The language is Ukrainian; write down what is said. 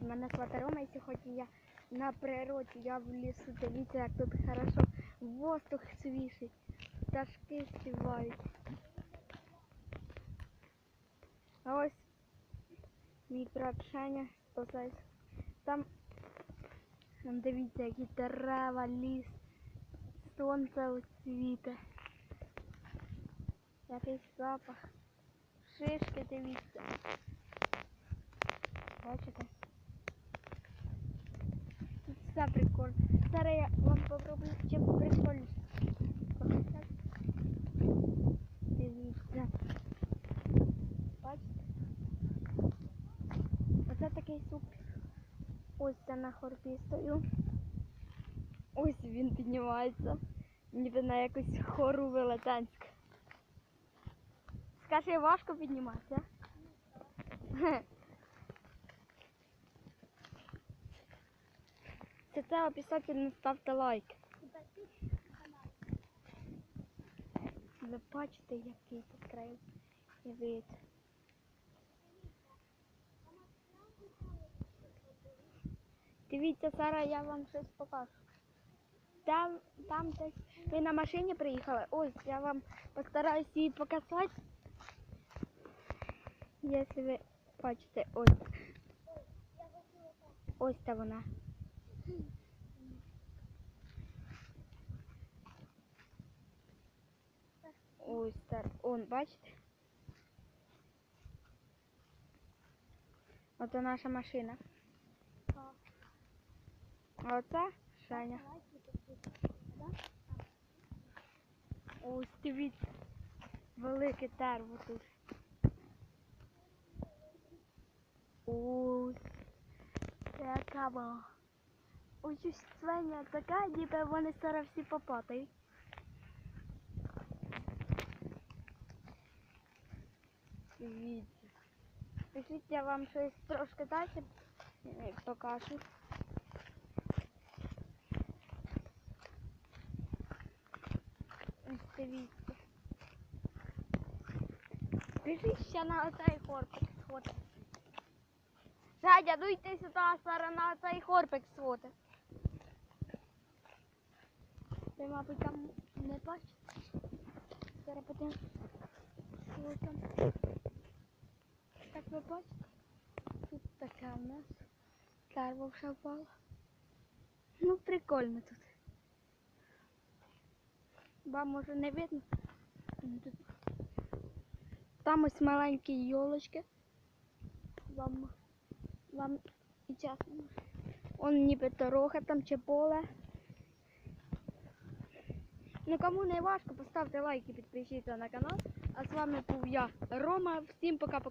Привіт, мене звати Рома і сьогодні я на природі, я в лісу. Дивіться, як тут хорошо. Воздух свіжий, пташки співають. А ось мій брат Женя спасається. Там, дивіться, які дерева, ліс, сонце освіте. Якийсь запах. Шишки дивіться. Бачите? Тут все прикольно. Зараз я вам попробую чим прикольніше. показати. Дивіться. Бачите? Оце такий суп. Ось я на хорбі стою. Ось він піднімається. Ніби на якусь хору велетенську. Скажи, важко підніматися? Хе. Це це обов'язково ставте лайк. Ви бачите, який тут край і вид. Дивіться, зараз я вам щось покажу. Там, там десь ми на машині приїхали. Ось я вам постараюсь її показати. Якщо ви бачите, ось. Ось та вона. Ось так. Он, бачите? Ото наша машина. А оце Женя. Ось дивіться. Велике терво тут. Ось. Яка була. Ось ось Свеня така, ніби вони зараз всі попадають. Дивіться. Пишіть, я вам щось трошки далі покажу. Ось дивіться. Пишіть ще на оцей хорпик сходить. Жадя, ну йти сюди, зараз на оцей хорпик сходить. Ви, мабуть, там не бачите. Зараз там? Так ви бачите? Тут таке у нас. Дерево вже впало. Ну, прикольно тут. Вам може не видно. Тут. Там ось маленькі йолочки. Вам, вам і чесно. Он ніби дорога там чи поле. Ну кому не важко, поставте лайк і підпишіться на канал. А з вами був я, Рома. Всім пока-пока.